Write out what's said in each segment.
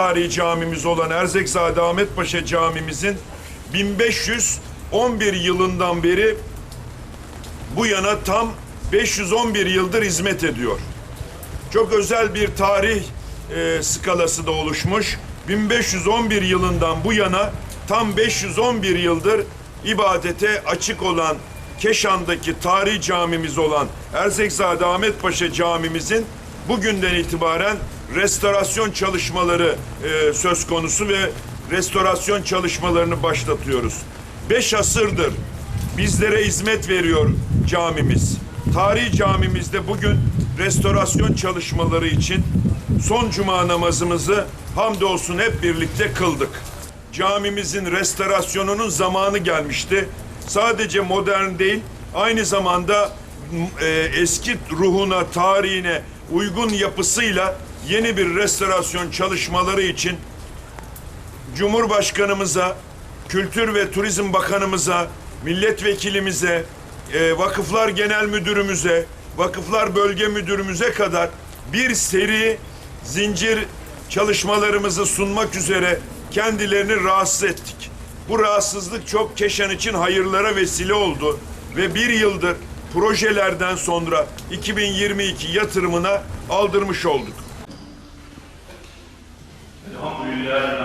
tarihi camimiz olan Erzekzade Ahmet Paşa Camimizin 1511 yılından beri bu yana tam 511 yıldır hizmet ediyor. Çok özel bir tarih e, skalası da oluşmuş. 1511 yılından bu yana tam 511 yıldır ibadete açık olan Keşan'daki tarihi camimiz olan Erzekzade Ahmet Paşa Camimizin bugünden itibaren restorasyon çalışmaları e, söz konusu ve restorasyon çalışmalarını başlatıyoruz. Beş asırdır bizlere hizmet veriyor camimiz. Tarihi camimizde bugün restorasyon çalışmaları için son cuma namazımızı hamdolsun hep birlikte kıldık. Camimizin restorasyonunun zamanı gelmişti. Sadece modern değil, aynı zamanda e, eski ruhuna, tarihine uygun yapısıyla yeni bir restorasyon çalışmaları için Cumhurbaşkanımıza, Kültür ve Turizm Bakanımıza, milletvekilimize, e, Vakıflar Genel Müdürümüze, Vakıflar Bölge Müdürümüze kadar bir seri zincir çalışmalarımızı sunmak üzere kendilerini rahatsız ettik. Bu rahatsızlık çok Keşan için hayırlara vesile oldu ve bir yıldır projelerden sonra 2022 yatırımına aldırmış olduk. Elhamdülillahi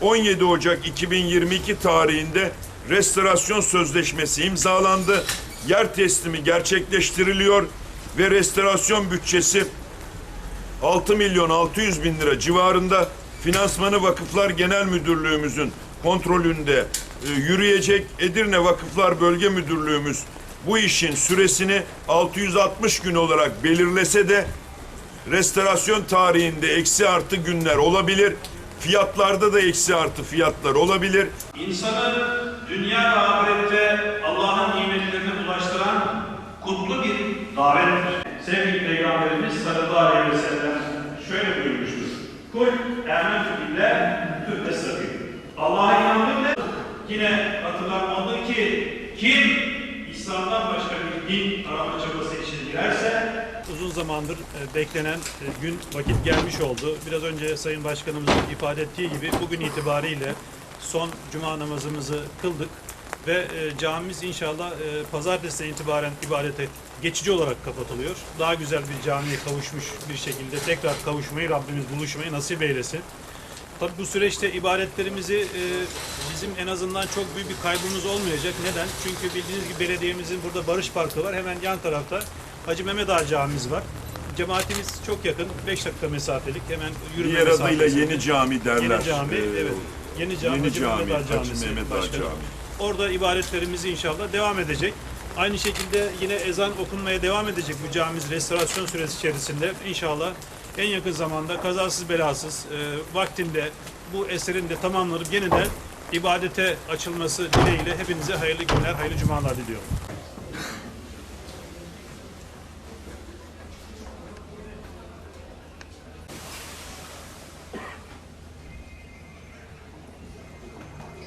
17 Ocak 2022 tarihinde restorasyon sözleşmesi imzalandı. Yer teslimi gerçekleştiriliyor ve restorasyon bütçesi 6 milyon 600 bin lira civarında finansmanı Vakıflar Genel Müdürlüğümüzün kontrolünde e, yürüyecek. Edirne Vakıflar Bölge Müdürlüğümüz bu işin süresini 660 gün olarak belirlese de restorasyon tarihinde eksi artı günler olabilir. Fiyatlarda da eksi artı fiyatlar olabilir. İnsanı dünya ve ahirette Allah'ın Kul ementu billah tübbesabim. Allah'a inandım de yine hatırlatma oldu ki kim İslam'dan başka bir din arama çabası içine girerse uzun zamandır e, beklenen e, gün vakit gelmiş oldu. Biraz önce Sayın Başkanımızın ifade ettiği gibi bugün itibariyle son cuma namazımızı kıldık ve e, camimiz inşallah e, pazartesiden itibaren ibadete geçici olarak kapatılıyor. Daha güzel bir camiye kavuşmuş bir şekilde tekrar kavuşmayı Rabbimiz buluşmayı nasip eylesin. Tabi bu süreçte ibadetlerimizi e, bizim en azından çok büyük bir kaybımız olmayacak. Neden? Çünkü bildiğiniz gibi belediyemizin burada Barış Parkı var. Hemen yan tarafta Hacı Mehmet Ağa Camimiz var. Cemaatimiz çok yakın. 5 dakika mesafelik. Hemen yürüme Diğer adıyla mesafesinde. Yeni Cami derler. Yeni cami, Ee, evet. Yeni cami, Yeni Hacı Cami, Mehmet Ağa Hacı Camisi Mehmet Ağa başkanım. Orada ibadetlerimiz inşallah devam edecek. Aynı şekilde yine ezan okunmaya devam edecek bu camimiz restorasyon süresi içerisinde. İnşallah en yakın zamanda kazasız belasız e, vaktinde bu eserin de tamamlanıp yeniden ibadete açılması dileğiyle hepinize hayırlı günler, hayırlı cumalar diliyorum.